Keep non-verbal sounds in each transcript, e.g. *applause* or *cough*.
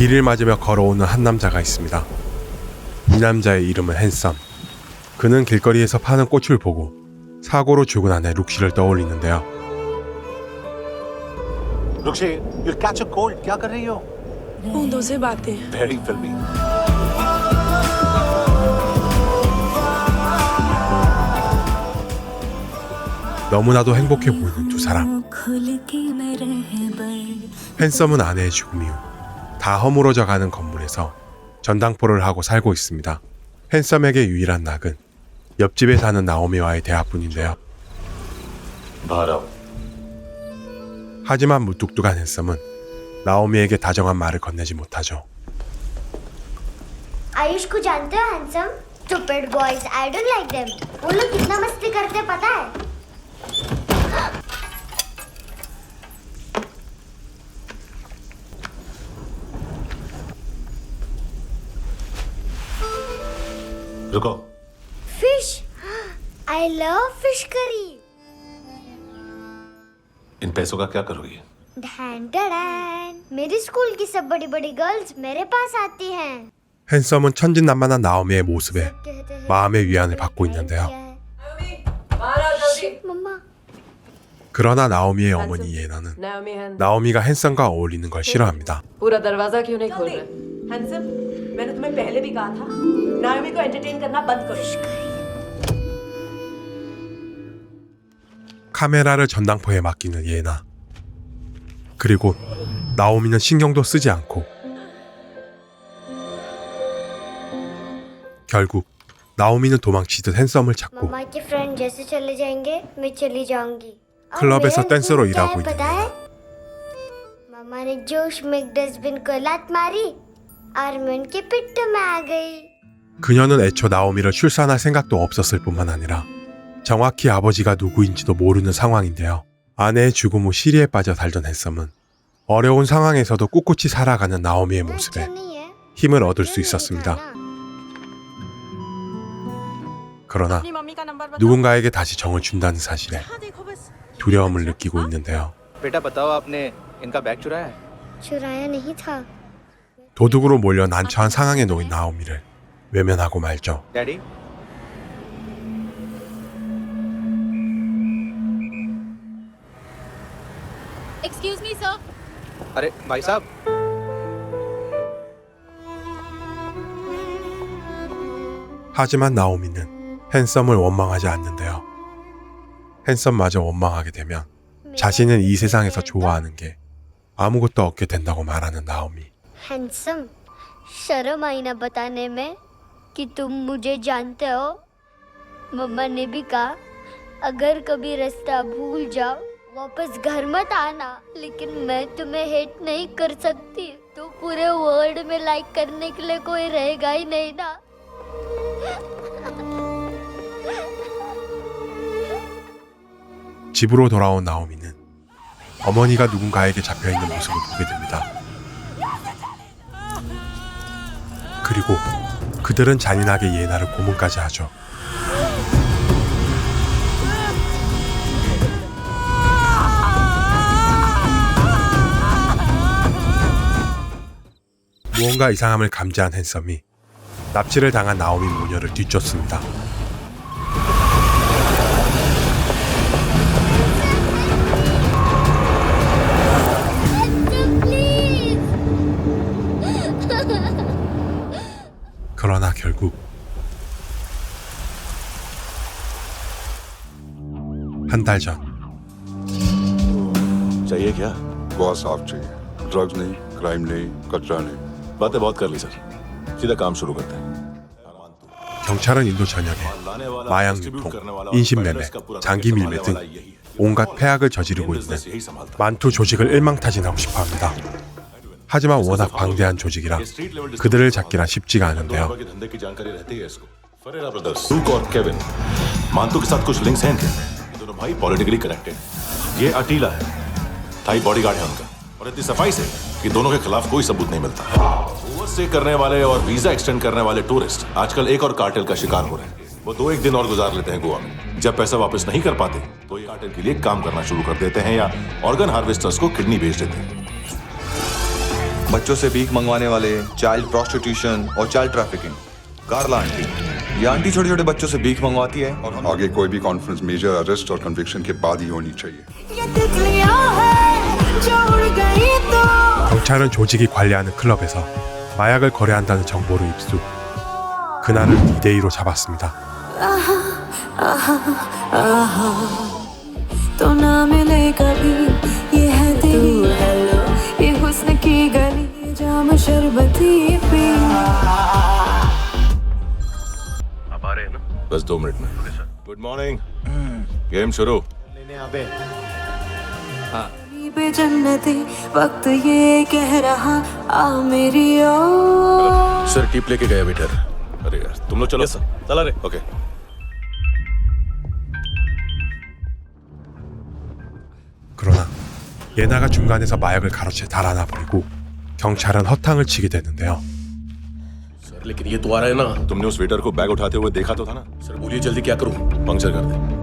비를 맞으며 걸어오는 한 남자가 있습니다. 이 남자의 이름은 헨쌈. 그는 길거리에서 파는 꽃을 보고 사고로 죽은 아내 룩시를 떠올리는데요. 룩시, il caccio cold? 뭐하세요? 1, 2, 3, 4. Very f i l m y 너무나도 행복해 보이는 두 사람. 헨섬은 아내의 죽음 이후 다 허물어져 가는 건물에서 전당포를 하고 살고 있습니다. 핸섬에게 유일한 낙은 옆집에 사는 나오미와의 대화뿐인데요. बाहर आओ 하지만 무뚝뚝한 핸섬은 나오미에게 다정한 말을 건네지 못하죠. आयुष को जानते हो handsome stupid boys I don't like them वो लोग कितना मस्ती करते हैं, पता है रुको fish I love fish curry इन पैसों का क्या करोगी ढैन डैन मेरी स्कूल की सब बड़ी बड़ी गर्ल्स मेरे पास आती हैं 핸섬은 천진난만한 나오미의 모습에 कहते हैं 마음의 위안을 받고 있는데요. 그러나 나오미의 어머니 예나는 나오미가 핸섬과 어울리는 걸 싫어합니다. 카메라를 전당포에 맡기는 예나. 그리고 나오미는 신경도 쓰지 않고 결국 나오미는 도망치듯 핸섬을 찾고 클럽에서 댄서로 일하고 있는 그녀는 애초 나오미를 출산할 생각도 없었을 뿐만 아니라 정확히 아버지가 누구인지도 모르는 상황인데요. 아내의 죽음 후 시리에 빠져 살던 햇섬은 어려운 상황에서도 꿋꿋이 살아가는 나오미의 모습에 힘을 얻을 수 있었습니다. 그러나 누군가에게 다시 정을 준다는 사실에 두려움을 느끼고 있는데요. बेटा बताओ आपने इनका बैग चुराया है चुराया नहीं था 도둑으로 몰려 난처한 상황에 놓인 나오미를 외면하고 말죠. डैडी एक्सक्यूज मी सर अरे भाई साहब 하지만 나오미는 핸섬을 원망하지 않는데요. 핸섬마저 원망하게 되면 자신은 이 세상에서 좋아하는 게 아무것도 없게 된다고 말하는 나오미. हैंडसम शर्म आई ना बताने में कि तुम मुझे जानते हो मम्मा ने भी कहा अगर कभी रास्ता भूल जाओ वापस घर मत आना लेकिन मैं तुम्हें हेट नहीं कर सकती तो पूरे वर्ल्ड में लाइक करने के लिए कोई रहेगा ही नहीं ना 집으로 돌아온 나오미는 어머니가 누군가에게 잡혀 있는 모습을 보게 됩니다. 그리고 그들은 잔인하게 예나를 고문까지 하죠. 무언가 이상함을 감지한 핸섬이 납치를 당한 나오미 모녀를 뒤쫓습니다. 그러나 결국 한 달 전 चाहिए क्या बहुत साफ चाहिए ड्रग्स नहीं क्राइम नहीं कचरा नहीं बातें बहुत कर ली सर सीधा काम शुरू करते हैं 경찰은 인도 전역에 마약 유통, 인신매매, 장기 밀매 등 온갖 폐악을 저지르고 있는 만투 조직을 일망타진하고 싶어합니다. 하지만 워낙 방대한 조직이라 그들을 잡기란 쉽지가 않은데요. धंधे की जानकारी रहती है इसको फरेरा ब्रदर्स लूक और केविन मांतू के साथ कुछ लिंक्स हैं इनके ये दोनों भाई पॉलिटिकली कनेक्टेड ये अटीला है थाई बॉडीगार्ड है उनका और इतनी सफाई से कि दोनों के खिलाफ कोई सबूत नहीं मिलता ओवर स्टे करने वाले और वीजा एक्सटेंड करने वाले टूरिस्ट आजकल एक और कार्टेल का शिकार हो रहे हैं वो दो एक दिन और गुजार लेते हैं गोवा में जब पैसा वापस नहीं कर पाते तो ये कार्टेल के लिए काम करना शुरू कर देते हैं या ऑर्गन हार्वेस्टर्स को किडनी भेज देते हैं बच्चों से भीख मंगवाने वाले चाइल्ड प्रोस्टिट्यूशन और चाइल्ड ट्रैफिकिंग कारला आंटी ये आंटी छोटे छोटे बच्चों से भीख मंगवाती है और हम आगे कोई भी कॉन्फ्रेंस मेजर अरेस्ट और कन्विक्शन के बाद ही होनी चाहिए ये तितलियां हैं जो उड़ गई तो 경찰은 조직이 관리하는 클럽에서 마약을 거래한다는 정보를 입수. 그날을 2대 2로 잡았습니다. बस दो मिनट में गुड मॉर्निंग गेम शुरू पे जन्नती वक्त ये कह रहा आ मेरी ओ सर टिप लेके गया बेटर अरे यार तुम लोग चलो चला रे ओके 그러나 예나가 중간에서 마약을 가로채 달아나 버리고 경찰은 허탕을 치게 되는데요. लेकिन ये तो आ रहा है ना। तुमने उस वेटर को बैग उठाते हुए देखा तो था ना? सर बोलिए जल्दी क्या करूँ? पंक्चर कर दे।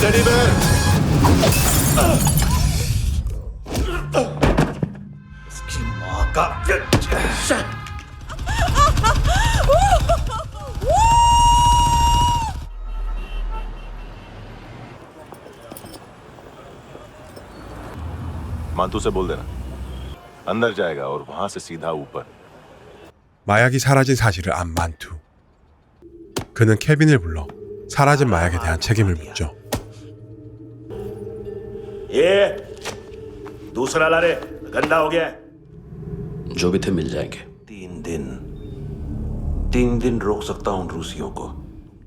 टेडी बेयर मानतू से बोल देना अंदर जाएगा और वहां से सीधा ऊपर 마약이 사라진 사실을 안 만투. 그는 케빈을 불러 사라진 마약에 대한 책임을 묻죠. ये दूसरा ला रे गंदा हो गया जो भी थे मिल जाएंगे तीन दिन तीन दिन रोक सकता हूं उन रूसियों को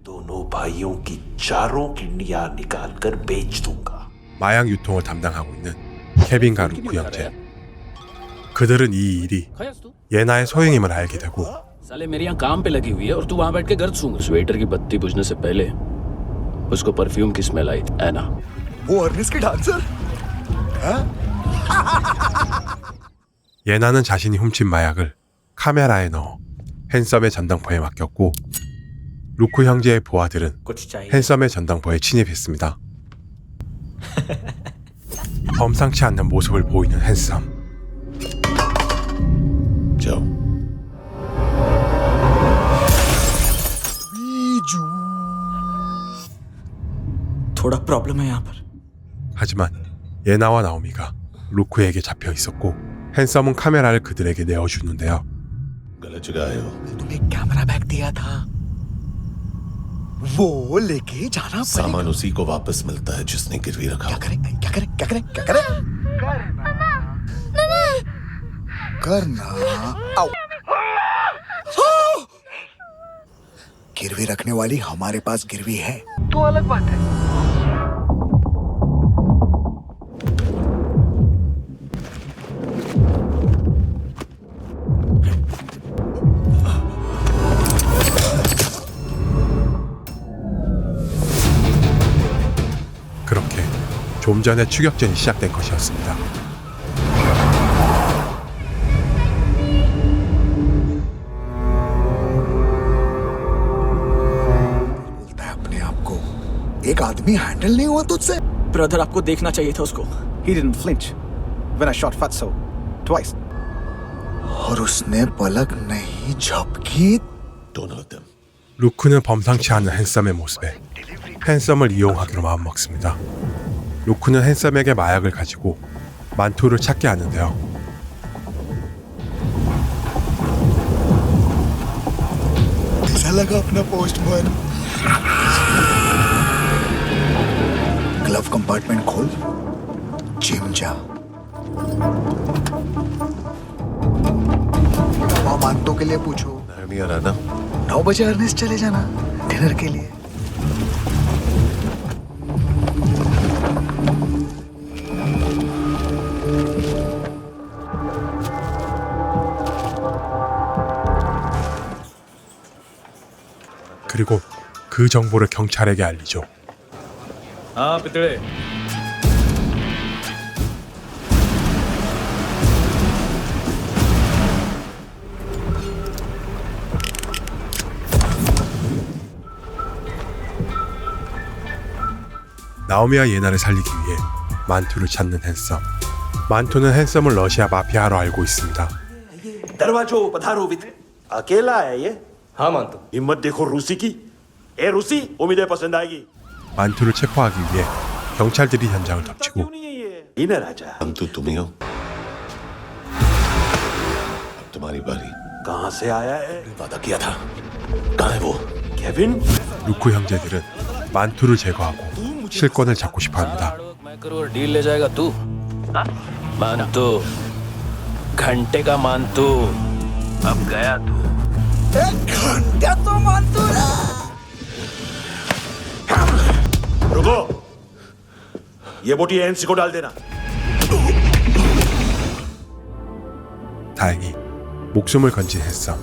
दोनों भाइयों की चारों किडनियां निकाल कर बेच दूंगा 마약 유통을 담당하고 있는 케빈과 루크 형제. 그들은 이 일이 예나의 소행임을 알게 되고 साले मेरी यहाँ काम पे लगी हुई है और तू वहां बैठ के गर्द सूंघ स्वेटर की बत्ती बुझने से पहले उसको परफ्यूम की स्मेल आई थी ऐना वो अर्निस की डांसर *laughs* 예나는 자신이 훔친 마약을 카메라에 넣어 헨섬의 전당포에 맡겼고 루크 형제의 부하들은 헨섬의 전당포에 침입했습니다. *laughs* 범상치 않는 모습을 보이는 헨섬. जाओ थोड़ा प्रॉब्लम है यहाँ पर 하지만 예나와 나오미가 루크에게 잡혀 있었고 헨섬은 카메라를 그들에게 내어주는데요. गलत जगह आए हो तुम्हें कैमरा बैग दिया था वो लेके जाना सामान उसी को वापस मिलता है जिसने गिरवी रखा क्या करें? क्या करें? क्या करें? क्या करें? करना। आओ। गिरवी रखने वाली हमारे पास गिरवी है। तो अलग बात है। 좀 전에 추격전이 시작된 것이었습니다. बोलता है अपने आप को एक आदमी हैंडल नहीं हुआ तुझसे ब्रदर आपको देखना चाहिए था उसको He didn't flinch when I shot Fatso twice. और उसने पलक नहीं झपकी Don't hurt them. 루크는 범상치 않은 헨섬의 모습에 헨섬을 이용하기로 마음먹습니다. 루크는 헨섬에게 마약을 가지고 만투를 찾게 하는데요. कैसा लगा अपना पोस्टमैन ग्लव कंपार्टमेंट खोल जिम जा दवा मानतों के लिए पूछो नहीं आ रहा ना नौ बजे अर्नेस्ट चले जाना डिनर के लिए 그 정보를 경찰에게 알리죠. 아, 빼뜰해. 나오미와 예나를 살리기 위해 만투를 찾는 핸섬. 만투는 핸섬을 러시아 마피아로 알고 있습니다. दरवाजो पधारो मित्र अकेला है ये ए रूसी उम्मीदें पसंद आएगी 만투를 체포하기 위해 경찰들이 현장을 덮치고 इन्हें राजा हम तो तुम्ही हो अब तुम्हारी बारी कहाँ से आया है वादा किया था कहाँ है वो केविन 루크 형제들은 만투를 제거하고 실권을 잡고 싶어합니다. मैं करूँ और डील ले जाएगा तू मानतू घंटे का मानतू अब गया तू 예보리 엔시고 달대나. 다행히 목숨을 건지 했어.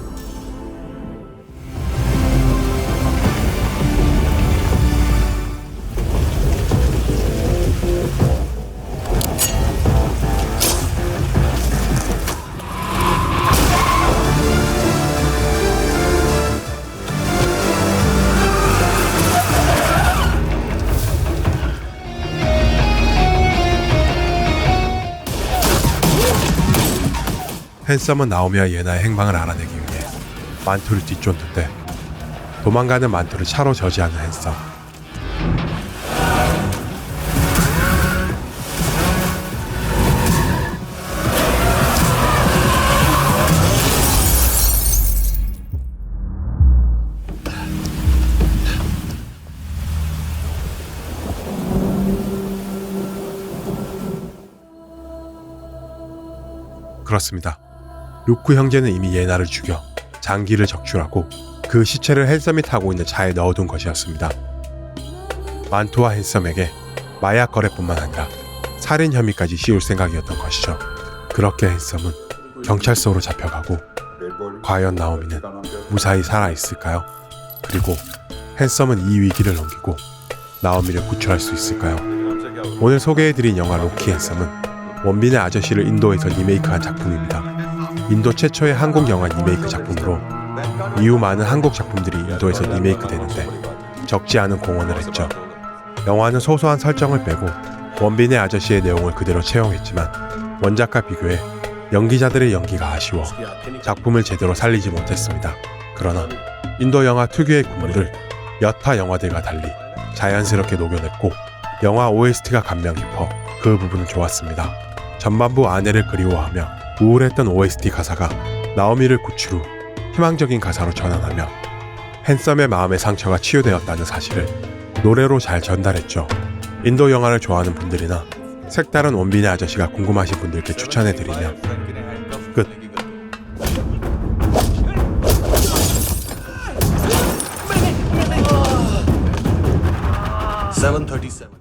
핸섬은 나오미와 예나의 행방을 알아내기 위해 만투를 뒤쫓는데 도망가는 만투를 차로 저지하는 핸섬. 그렇습니다. 루크 형제는 이미 예나를 죽여 장기를 적출하고 그 시체를 핸섬이 타고 있는 차에 넣어둔 것이었습니다. 만투와 핸섬에게 마약 거래뿐만 아니라 살인 혐의까지 씌울 생각이었던 것이죠. 그렇게 핸섬은 경찰서로 잡혀가고 과연 나오미는 무사히 살아 있을까요? 그리고 핸섬은 이 위기를 넘기고 나오미를 구출할 수 있을까요? 오늘 소개해드린 영화 로키 핸섬은 원빈의 아저씨를 인도에서 리메이크한 작품입니다. 인도 최초의 한국 영화 리메이크 작품으로 이후 많은 한국 작품들이 인도에서 리메이크 되는데 적지 않은 공헌을 했죠. 영화는 소소한 설정을 빼고 원빈의 아저씨의 내용을 그대로 채용했지만 원작과 비교해 연기자들의 연기가 아쉬워 작품을 제대로 살리지 못했습니다. 그러나 인도 영화 특유의 군무를 여타 영화들과 달리 자연스럽게 녹여냈고 영화 OST가 감명 깊어 그 부분은 좋았습니다. 전반부 아내를 그리워하며 우울했던 OST 가사가 나오미를 고치 후 희망적인 가사로 전환하며 핸섬의 마음의 상처가 치유되었다는 사실을 노래로 잘 전달했죠. 인도 영화를 좋아하는 분들이나 색다른 원빈의 아저씨가 궁금하신 분들께 추천해드리며 끝. Seven.